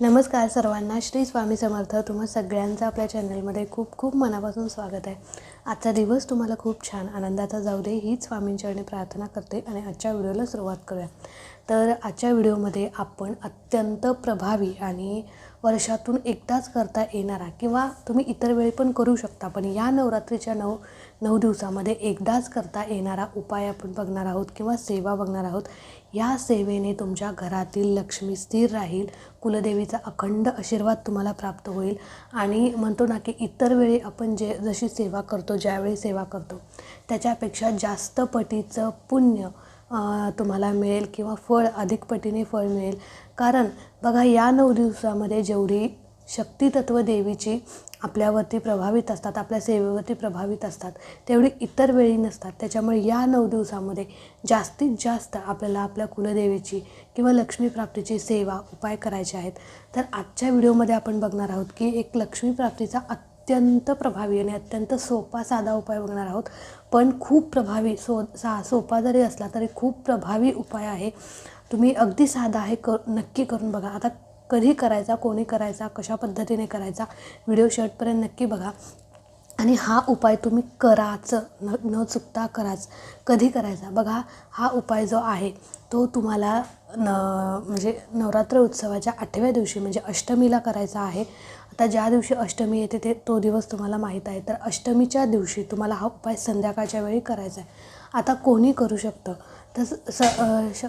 नमस्कार सर्वांना. श्री स्वामी समर्थ. तुम्हा सगळ्यांचं आपल्या चॅनलमध्ये खूप खूप मनापासून स्वागत आहे. आजचा दिवस तुम्हाला खूप छान आनंदाचा जाऊ दे हीच स्वामींच्याने प्रार्थना करते आणि आजच्या व्हिडिओला सुरुवात करूया. तर आजच्या व्हिडिओमध्ये आपण अत्यंत प्रभावी आणि वर्षातून एकदाच करता येणारा किंवा तुम्ही इतर वेळी पण करू शकता पण या नवरात्रीच्या नऊ नऊ दिवसामध्ये एकदाच करता येणारा उपाय आपण बघणार आहोत किंवा सेवा बघणार आहोत या सेवेने तुमच्या घरातील लक्ष्मी स्थिर राहील कुलदेवीचा अखंड आशीर्वाद तुम्हाला प्राप्त होईल आणि म्हणतो ना की इतर वेळी आपण जे जशी सेवा करतो ज्यावेळी सेवा करतो त्याच्यापेक्षा जास्त पटीचं पुण्य तुम्हाला मिळेल किंवा फळ अधिक पटीने फळ मिळेल. कारण बघा या नऊ दिवसामध्ये जेवढी शक्तितत्व देवीची आपल्यावरती प्रभावित असतात आपल्या सेवेवरती प्रभावित असतात तेवढी इतर वेळी नसतात. त्याच्यामुळे या नऊ दिवसामध्ये जास्तीत जास्त आपल्याला आपल्या कुलदेवीची किंवा लक्ष्मीप्राप्तीची सेवा उपाय करायचे आहेत. तर आजच्या व्हिडिओमध्ये आपण बघणार आहोत की एक लक्ष्मीप्राप्तीचा अत्यंत अत्यंत प्रभावी आणि अत्यंत सोपा साधा उपाय बघणार आहोत. पण खूप प्रभावी सो सा सोपा जरी असला तरी खूप प्रभावी उपाय आहे. तुम्ही अगदी साधा आहे क नक्की करून बघा. आता कधी करायचा कोणी करायचा कशा पद्धतीने करायचा व्हिडिओ शर्टपर्यंत नक्की बघा. आणि हा उपाय तुम्ही कराच न न चुकता कराच. कधी करायचा? बघा हा उपाय जो आहे तो तुम्हाला न म्हणजे नवरात्र उत्सवाच्या आठव्या दिवशी म्हणजे अष्टमीला करायचा आहे. आता ज्या दिवशी अष्टमी येते ते तो दिवस तुम्हाला माहीत आहे. तर अष्टमीच्या दिवशी तुम्हाला हा उपाय संध्याकाळच्या वेळी करायचा आहे. आता कोणी करू शकतं? तर स श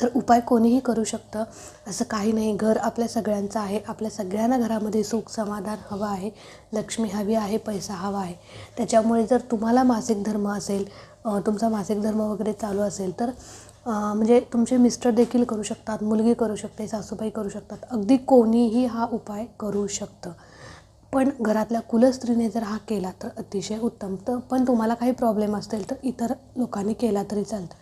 तर उपाय कोणीही करू शकतं. असं काही नाही. घर आपल्या सगळ्यांचं आहे. आपल्या सगळ्यांना घरामध्ये सुख समाधान हवं आहे. लक्ष्मी हवी आहे. पैसा हवा आहे. त्याच्यामुळे जर तुम्हाला मासिक धर्म असेल तुमचा मासिक धर्म वगैरे चालू असेल तर म्हणजे तुमचे मिस्टर देखील करू शकतात मुलगी करू शकते सासूबाई करू शकतात. अगदी कोणीही हा उपाय करू शकतं. पण घरातल्या कुलस्त्रीने जर हा केला तर अतिशय उत्तम. तर पण तुम्हाला काही प्रॉब्लेम असतील तर इतर लोकांनी केला तरी चालतं.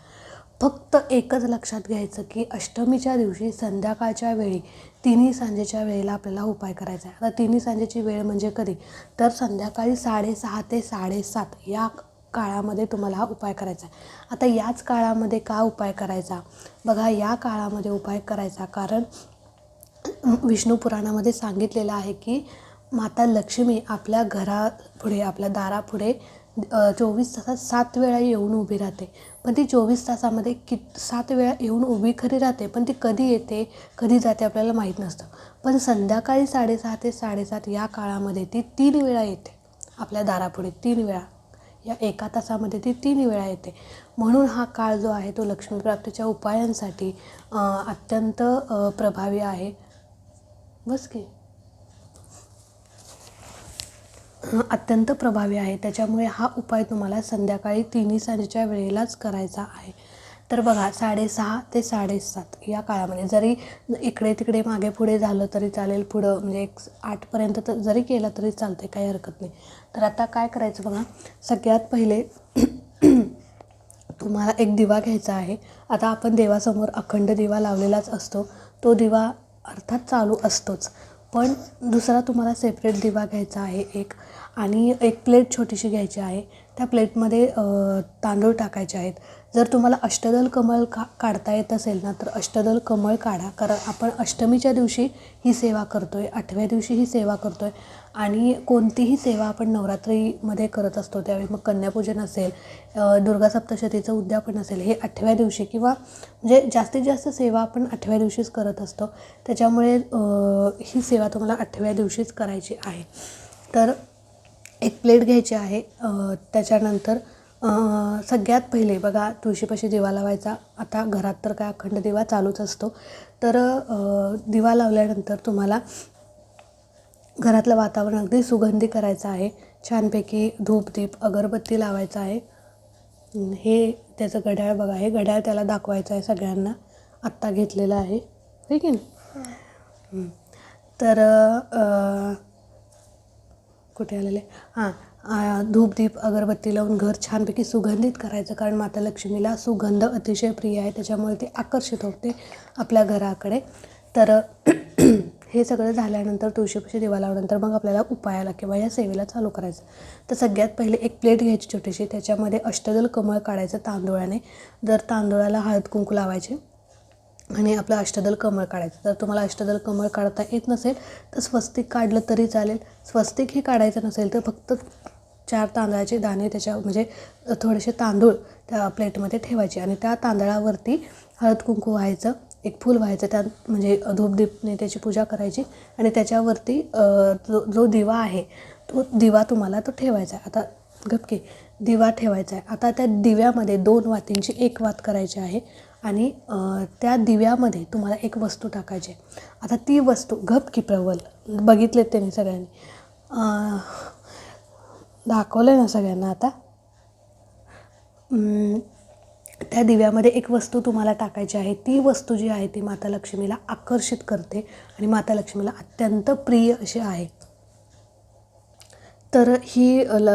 फक्त एकच लक्षात घ्यायचं की अष्टमीच्या दिवशी संध्याकाळच्या वेळी तिन्ही सांजेच्या वेळेला आपल्याला उपाय करायचा आहे. आता तिन्ही सांजेची वेळ म्हणजे कधी? तर संध्याकाळी साडेसहा ते साडेसात या काळामध्ये तुम्हाला हा उपाय करायचा आहे. आता याच काळामध्ये का उपाय करायचा? बघा या काळामध्ये उपाय करायचा कारण विष्णू पुराणामध्ये सांगितलेलं आहे की माता लक्ष्मी आपल्या घरापुढे आपल्या दारापुढे चोवीस तासात सात वेळा येऊन उभी राहते. पण ती चोवीस तासामध्ये कि सात वेळा येऊन उभी खरी राहते पण ती कधी येते कधी जाते आपल्याला माहीत नसतं. पण संध्याकाळी साडेसहा ते साडेसात या काळामध्ये ती तीन वेळा येते आपल्या दारापुढे तीन वेळा. या एका तासामध्ये ती तीन वेळा येते. म्हणून हा काळ जो आहे तो लक्ष्मीप्राप्तीच्या उपायांसाठी अत्यंत प्रभावी आहे. बस की. अत्यंत प्रभावी आहे. त्याच्यामुळे हा उपाय तुम्हाला संध्याकाळी तिन्ही सांजेच्या वेळेलाच करायचा आहे. तर बघा साडेसहा ते साडेसात या काळामध्ये जरी इकडे तिकडे मागे पुढे झालं तरी चालेल पुढं म्हणजे एक आठपर्यंत तर जरी केलं तरी चालते काही हरकत नाही. तर आता काय करायचं बघा सगळ्यात पहिले तुम्हाला एक दिवा घ्यायचा आहे. आता आपण देवासमोर अखंड दिवा लावलेलाच असतो. तो दिवा अर्थात चालू असतोच. पण दुसरा तुम्हाला सेपरेट दिवा घ्यायचा आहे एक. आणि एक प्लेट छोटीशी घ्यायची आहे. त्या प्लेटमध्ये तांदूळ टाकायचे आहेत. जर तुम्हाला अष्टदल कमळ का काढता येत असेल ना तर अष्टदल कमळ काढा. कारण आपण अष्टमीच्या दिवशी ही सेवा करतो आहे आठव्या दिवशी ही सेवा करतो आहे आणि कोणतीही सेवा आपण नवरात्रीमध्ये करत असतो त्यावेळी मग कन्यापूजन असेल दुर्गा सप्तशतीचं उद्यापन असेल हे आठव्या दिवशी किंवा म्हणजे जास्तीत जास्त सेवा आपण आठव्या दिवशीच करत असतो. त्याच्यामुळे ही सेवा तुम्हाला आठव्या दिवशीच करायची आहे. तर एक प्लेट घ्यायची आहे त्याच्यानंतर सगळ्यात पहिले बघा तुळशीपाशी दिवा लावायचा. आता घरात तर काय अखंड दिवा चालूच असतो. तर दिवा लावल्यानंतर तुम्हाला घरातलं वातावरण अगदी सुगंधी करायचं आहे. छानपैकी धूप दीप अगरबत्ती लावायचं आहे. हं, त्याचं घड्याळ बघा हे घड्याळ त्याला दाखवायचं आहे सगळ्यांना. आत्ता घेतलेलं आहे. ठीक आहे ना. तर कुठे आलेले? हां. धूपदीप अगरबत्ती लावून घर छानपैकी सुगंधित करायचं कारण माता लक्ष्मीला सुगंध अतिशय प्रिय आहे त्याच्यामुळे ती आकर्षित होते आपल्या घराकडे. तर हे सगळं झाल्यानंतर तुळशीपाशी दिवा लावल्यानंतर मग आपल्याला उपायाला किंवा या सेवेला चालू करायचं. तर सगळ्यात पहिले एक प्लेट घ्यायची छोटीशी त्याच्यामध्ये अष्टदल कमळ काढायचं तांदूळाने. जर तांदूळाला हळद कुंकू लावायचे आणि आपलं अष्टदल कमळ काढायचं. जर तुम्हाला अष्टदल कमळ काढता येत नसेल तर स्वस्तिक काढलं तरी चालेल. स्वस्तिक हे काढायचं नसेल तर फक्त चार तांदळाचे दाणे त्याच्या म्हणजे थोडेसे तांदूळ त्या प्लेटमध्ये ठेवायचे. आणि त्या तांदळावरती हळद कुंकू व्हायचं एक फूल व्हायचं त्यात म्हणजे धूपदीपने त्याची पूजा करायची. आणि त्याच्यावरती जो जो दिवा आहे तो दिवा तुम्हाला तो ठेवायचा आहे. आता गपके दिवा ठेवायचा आहे. आता त्या दिव्यामध्ये दोन वातींची एक वात करायची आहे आणि त्या दिव्यामध्ये तुम्हाला एक वस्तू टाकायची आहे. आता ती वस्तू गप की प्रवल बघितलेत त्यांनी सगळ्यांनी. दाखवलं ना सगळ्यांना आता? त्या दिव्यामध्ये एक वस्तू तुम्हाला टाकायची आहे. ती वस्तू जी आहे ती माता लक्ष्मीला आकर्षित करते आणि माता लक्ष्मीला अत्यंत प्रिय अशी आहे. तर ही ल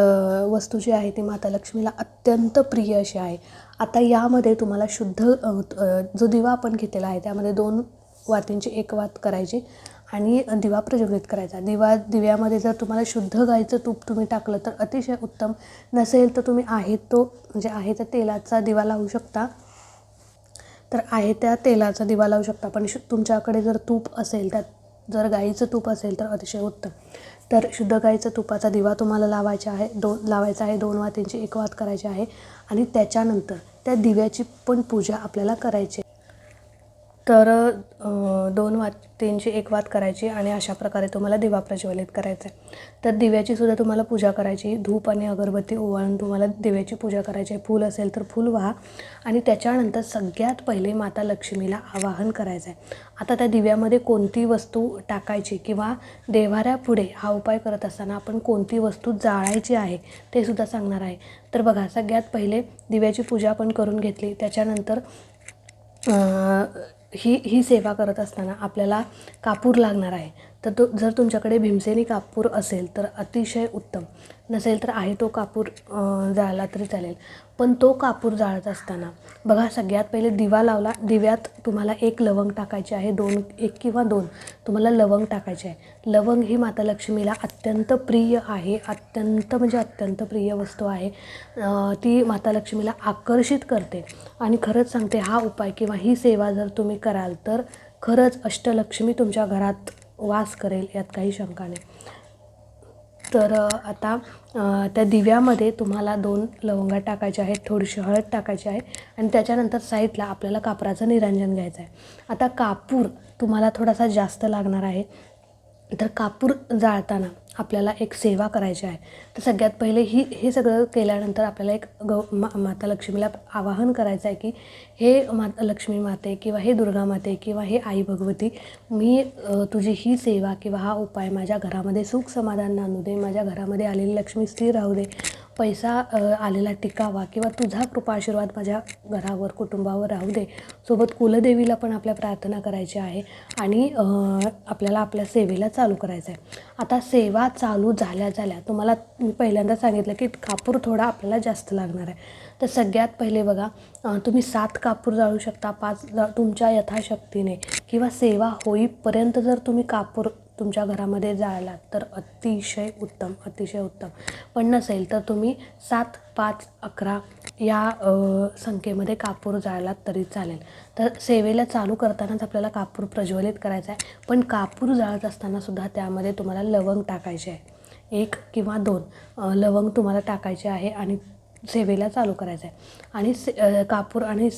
वस्तू जी आहे ती माता लक्ष्मीला अत्यंत प्रिय अशी आहे. आता यामध्ये तुम्हाला शुद्ध जो दिवा आपण घेतलेला आहे त्यामध्ये दोन वातींची एक वात करायची आणि दिवा प्रज्वलित करायचा. दिवा दिव्यामध्ये जर तुम्हाला शुद्ध गाईचं तूप तुम्ही टाकलं तर अतिशय उत्तम नसेल तर तुम्ही आहे तो म्हणजे आहे त्या तेलाचा दिवा लावू शकता. तर आहे त्या तेलाचा दिवा लावू शकता. पण शु तुमच्याकडे जर तूप असेल त्यात जर गाईचं तूप असेल तर अतिशय उत्तम. तर शुद्ध गाईचं तुपाचा दिवा तुम्हाला लावायचा आहे दोन लावायचा आहे दोन वातींची एक वात करायची आहे आणि त्याच्यानंतर त्या दिव्याची पण पूजा आपल्याला करायची तर दोन वातींची एक वात करायची आणि अशा प्रकारे तुम्हाला दिवा प्रज्वलित करायचा आहे तर दिव्याची सुद्धा तुम्हाला पूजा करायची. धूप आणि अगरबत्ती ओवाळून तुम्हाला दिव्याची पूजा करायची आहे. फूल असेल तर फूल व्हा आणि त्याच्यानंतर सगळ्यात पहिले माता लक्ष्मीला आवाहन करायचं आहे आता त्या दिव्यामध्ये कोणती वस्तू टाकायची किंवा देवाऱ्यापुढे हा उपाय करत असताना आपण कोणती वस्तू जाळायची आहे ते सुद्धा सांगणार आहे. तर बघा सगळ्यात पहिले दिव्याची पूजा आपण करून घेतली. त्याच्यानंतर ही ही सेवा करत असताना आपल्याला कापूर लागणार आहे. तर तो जर तुमच्याकडे भीमसेनी कापूर असेल तर अतिशय उत्तम. नसेल तर आहे तो कापूर जाळला तरी चालेल. पण तो कापूर जाळत असताना बघा सगळ्यात पहिले दिवा लावला दिव्यात तुम्हाला एक लवंग टाकायचे आहे दोन एक किंवा दोन तुम्हाला लवंग टाकायचे आहे. लवंग ही माता लक्ष्मीला अत्यंत प्रिय आहे अत्यंत म्हणजे अत्यंत प्रिय वस्तू आहे. ती माता लक्ष्मीला आकर्षित करते. आणि खरंच सांगते हा उपाय किंवा ही सेवा जर तुम्ही कराल तर खरंच अष्टलक्ष्मी तुमच्या घरात वास करेल यात काही शंका नाही. तर आता त्या दिव्यामध्ये तुम्हाला दोन लवंगा टाकायच्या आहेत थोडीशी हळद टाकायची आहे आणि त्याच्यानंतर साईडला आपल्याला कापराचं निरंजन घ्यायचं आहे आता कापूर तुम्हाला थोडासा जास्त लागणार आहे. तर कापूर जाळताना आपल्याला एक सेवा करायची आहे. तर सगळ्यात पहिले ही हे सगळं केल्यानंतर आपल्याला एक गौ मा माता लक्ष्मीला आवाहन करायचं आहे की हे माता लक्ष्मी माते किंवा हे दुर्गा माते किंवा हे आई भगवती मी तुझी ही सेवा किंवा हा उपाय माझ्या घरामध्ये सुख समाधान नांदू दे माझ्या घरामध्ये आलेली लक्ष्मी स्थिर राहू दे पैसा आलेला टिकावा किंवा तुझा कृपा आशीर्वाद माझ्या घरावर कुटुंबावर राहू दे. सोबत कुलदेवीला पण आपल्या प्रार्थना करायची आहे आणि आपल्याला आपल्या सेवेला चालू करायचं आहे आता सेवा चालू झाल्या झाल्या. तुम्हाला मी पहिल्यांदा सांगितलं की कापूर थोडा आपल्याला जास्त लागणार आहे. तर सगळ्यात पहिले बघा तुम्ही सात कापूर जाळू शकता पाच जा तुमच्या यथाशक्तीने किंवा सेवा होईपर्यंत जर तुम्ही कापूर तुमच्या घरामध्ये जाळलात तर अतिशय उत्तम अतिशय उत्तम. पण नसेल तर तुम्ही सात पाच अकरा या संख्येमध्ये कापूर जाळलात तरी चालेल. तर सेवेला चालू करतानाच आपल्याला कापूर प्रज्वलित करायचा आहे. पण कापूर जाळत असतानासुद्धा त्यामध्ये तुम्हाला लवंग टाकायचे आहे. एक किंवा दोन लवंग तुम्हाला टाकायचे आहे आणि सेवेला चालू करायचं आहे. आणि से कापूर आणि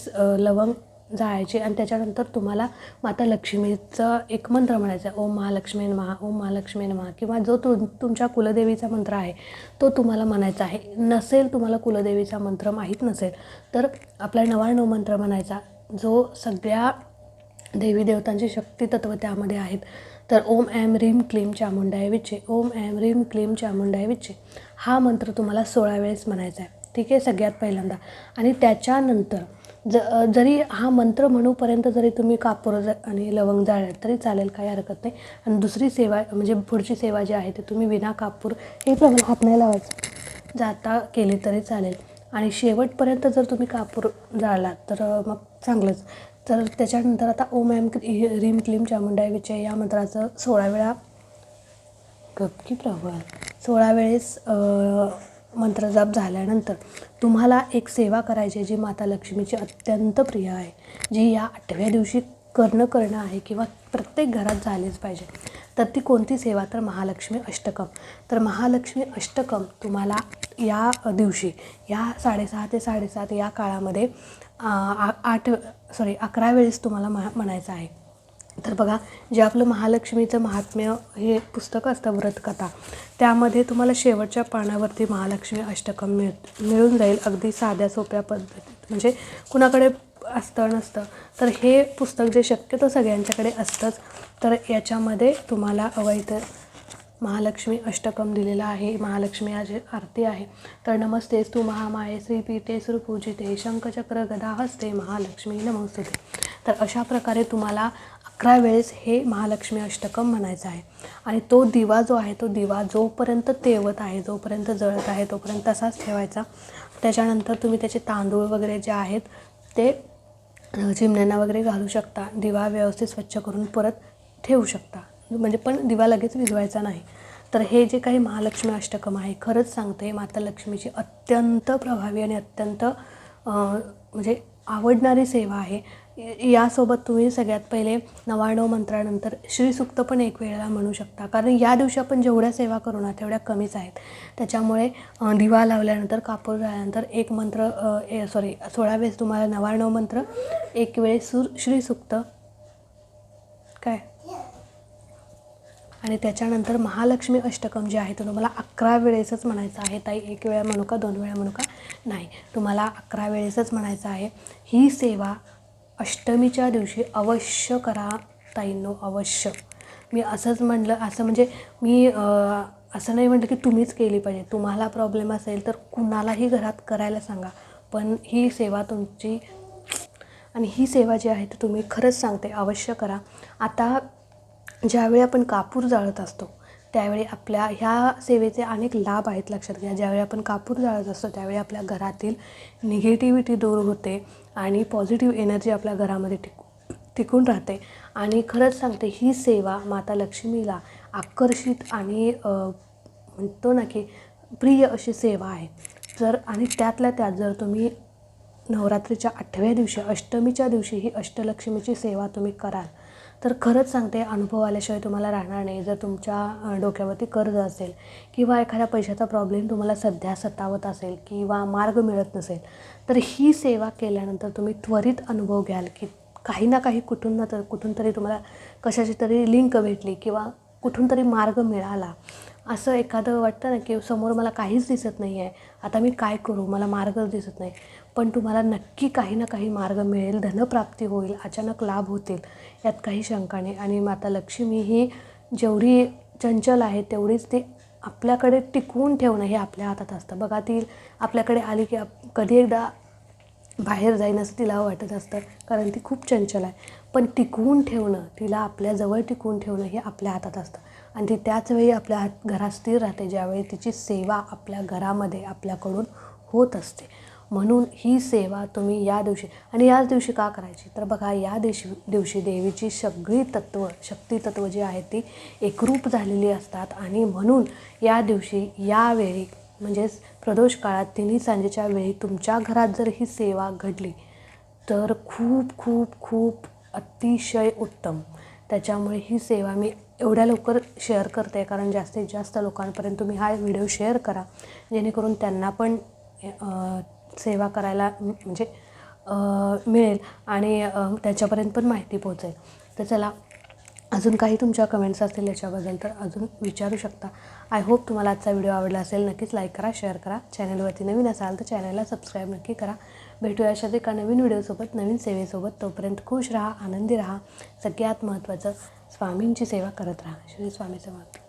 लवंग जायचे आणि त्याच्यानंतर तुम्हाला माता लक्ष्मीचं एक मंत्र म्हणायचा आहे. ओम महालक्ष्मी महा ओम महालक्ष्मी महा किंवा जो तु तुमच्या कुलदेवीचा मंत्र आहे तो तुम्हाला म्हणायचा आहे. नसेल तुम्हाला कुलदेवीचा मंत्र माहीत नसेल तर आपला नवाण्णव मंत्र म्हणायचा. जो सगळ्या देवी देवतांची शक्ती तत्व त्यामध्ये आहेत. तर ओम ॲम रीम क्लीम चामुंडाईविच्छे ओम ॲम रीम क्लीम चामुंडाईविच्छे हा मंत्र तुम्हाला सोळा वेळेस म्हणायचा आहे. ठीक आहे? सगळ्यात पहिल्यांदा. आणि त्याच्यानंतर ज जरी हा मंत्र म्हणूपर्यंत जरी तुम्ही कापूर आणि लवंग जाळले तरी चालेल काही हरकत नाही. आणि दुसरी सेवा म्हणजे पुढची सेवा जी आहे ती तुम्ही विना कापूर हे प्रमाण हात नाही लावायचं. जाता केली तरी चालेल. आणि शेवटपर्यंत जर तुम्ही कापूर जाळलात तर मग चांगलंच. तर त्याच्यानंतर आता ओम एम रीम क्लीम चामुंडाय विजय या मंत्राचं सोळा वेळा गपकी प्रबळ सोळा वेळेस मंत्रजाप झाल्यानंतर तुम्हाला एक सेवा करायची जी माता लक्ष्मीची अत्यंत प्रिय आहे जी या आठव्या दिवशी करणं करणं आहे किंवा प्रत्येक घरात झालीच पाहिजे. तर ती कोणती सेवा? तर महालक्ष्मी अष्टकम. तर महालक्ष्मी अष्टकम तुम्हाला या दिवशी या साडेसहा ते साडेसात या काळामध्ये आ, आठ सॉरी अकरा वेळेस तुम्हाला म्हा म्हणायचं आहे. तर बघा जे आपलं महालक्ष्मीचं महात्म्य हे पुस्तक असतं व्रतकथा त्यामध्ये तुम्हाला शेवटच्या पानावरती महालक्ष्मी अष्टकम मिळ मिळून जाईल अगदी साध्या सोप्या पद्धतीत. म्हणजे कुणाकडे असतं नसतं. तर हे पुस्तक जे शक्यतो सगळ्यांच्याकडे असतंच तर याच्यामध्ये तुम्हाला अवैध महालक्ष्मी अष्टकम दिलेला आहे महालक्ष्मी आज आरती आहे. तर नमस्ते तू महामाये श्रीपीठे सुरपूजिते शंखचक्र गदा हस्ते महालक्ष्मी नमस्ते तर अशा प्रकारे तुम्हाला अकरा वेळेस हे महालक्ष्मी अष्टकम म्हणायचं आहे. आणि तो दिवा जो आहे तो दिवा जोपर्यंत तेवत आहे जोपर्यंत जळत आहे तोपर्यंत तसाच ठेवायचा. त्याच्यानंतर तुम्ही त्याचे तांदूळ वगैरे जे आहेत ते चिमण्यांना वगैरे घालू शकता. दिवा व्यवस्थित स्वच्छ करून परत ठेवू शकता. म्हणजे पण दिवा लगेच विझवायचा नाही. तर हे जे काही महालक्ष्मी अष्टकम आहे खरंच सांगते माता लक्ष्मीची अत्यंत प्रभावी आणि अत्यंत म्हणजे आवडणारी सेवा आहे. यासोबत तुम्ही सगळ्यात पहिले नवाण्णव मंत्रानंतर श्रीसुक्त पण एक वेळेला म्हणू शकता. कारण या दिवशी आपण जेवढ्या सेवा करू ना तेवढ्या कमीच आहेत. त्याच्यामुळे दिवा लावल्यानंतर कापूर झाल्यानंतर एक मंत्र सॉरी सोळा वेळेस तुम्हाला नवाण्णव मंत्र एक वेळेस सुर श्रीसुक्त काय? आणि त्याच्यानंतर महालक्ष्मी अष्टकम जे आहे ते तुम्हाला अकरा वेळेसच म्हणायचं आहे. ताई एक वेळा म्हणू का दोन वेळा म्हणू का? नाही. तुम्हाला अकरा वेळेसच म्हणायचं आहे. ही सेवा अष्टमीच्या दिवशी अवश्य करा ताईंनो अवश्य. मी असंच म्हणलं असं म्हणजे मी असं नाही म्हटलं की तुम्हीच केली पाहिजे. तुम्हाला प्रॉब्लेम असेल तर कुणालाही घरात करायला सांगा. पण ही सेवा तुमची आणि ही सेवा जी आहे ती तुम्ही खरंच सांगते अवश्य करा. आता ज्यावेळी आपण कापूर जाळत असतो त्यावेळी आपल्या ह्या सेवेचे अनेक लाभ आहेत लक्षात घ्या. ज्यावेळी आपण कापूर जाळत असतो त्यावेळी आपल्या घरातील निगेटिव्हिटी दूर होते आणि पॉझिटिव्ह एनर्जी आपल्या घरामध्ये टिकू टिकून राहते. आणि खरंच सांगते ही सेवा माता लक्ष्मीला आकर्षित आणि म्हणतो ना की प्रिय अशी सेवा आहे. जर आणि त्यातल्या त्यात जर तुम्ही नवरात्रीच्या आठव्या दिवशी अष्टमीच्या दिवशी ही अष्टलक्ष्मीची सेवा तुम्ही कराल तर खरंच सांगते अनुभव आल्याशिवाय तुम्हाला राहणार नाही. जर तुमच्या डोक्यावरती कर्ज असेल किंवा एखाद्या पैशाचा प्रॉब्लेम तुम्हाला सध्या सतावत असेल किंवा मार्ग मिळत नसेल तर ही सेवा केल्यानंतर तुम्ही त्वरित अनुभव घ्याल की काही ना काही कुठून ना तर कुठून तरी तुम्हाला कशाची तरी लिंक भेटली किंवा कुठून तरी मार्ग मिळाला. असं एखादं वाटतं ना की समोर मला काहीच दिसत नाही आहे आता मी काय करू? मला मार्गच दिसत नाही. पण तुम्हाला नक्की काही ना काही मार्ग मिळेल धनप्राप्ती होईल अचानक लाभ होतील यात काही शंका नाही. आणि माता लक्ष्मी ही जेवढी चंचल आहे तेवढीच ती आपल्याकडे टिकवून ठेवणं हे आपल्या हातात असतं. बघा ती आपल्याकडे आली की आप कधी एकदा बाहेर जाईन असं तिला वाटत असतं कारण ती खूप चंचल आहे. पण टिकवून ठेवणं तिला आपल्याजवळ टिकवून ठेवणं हे आपल्या हातात असतं. आणि ती त्याचवेळी आपल्या हात घरात स्थिर राहते ज्यावेळी तिची सेवा आपल्या घरामध्ये आपल्याकडून होत असते. म्हणून ही सेवा तुम्ही या दिवशी आणि याच दिवशी का करायची? तर बघा या दिवशी दिवशी देवीची सगळी तत्त्व शक्तितत्व जी आहेत ती एकरूप झालेली असतात आणि म्हणून या दिवशी यावेळी म्हणजेच प्रदोष काळात तिन्ही सांजेच्या वेळी तुमच्या घरात जर ही सेवा घडली तर खूप खूप खूप अतिशय उत्तम. त्याच्यामुळे ही सेवा मी एवढ्या लवकर शेअर करते कारण जास्तीत जास्त लोकांपर्यंत तुम्ही हा व्हिडिओ शेअर करा जेणेकरून त्यांना पण सेवा करायला म्हणजे मिळेल आणि त्याच्यापर्यंत पण माहिती पोहोचेल. तर चला अजून काही तुमच्या कमेंट्स असतील याच्याबद्दल तर अजून विचारू शकता. आय होप तुम्हाला आजचा व्हिडिओ आवडला असेल. नक्कीच लाईक करा शेअर करा. चॅनलवरती नवीन असाल तर चॅनलला सबस्क्राईब नक्की करा. भेटूया अशाच एका नवीन व्हिडिओसोबत नवीन सेवेसोबत. तोपर्यंत खुश राहा आनंदी राहा. सगळ्यात महत्त्वाचं स्वामींची सेवा करत राहा. श्री स्वामी समर्थ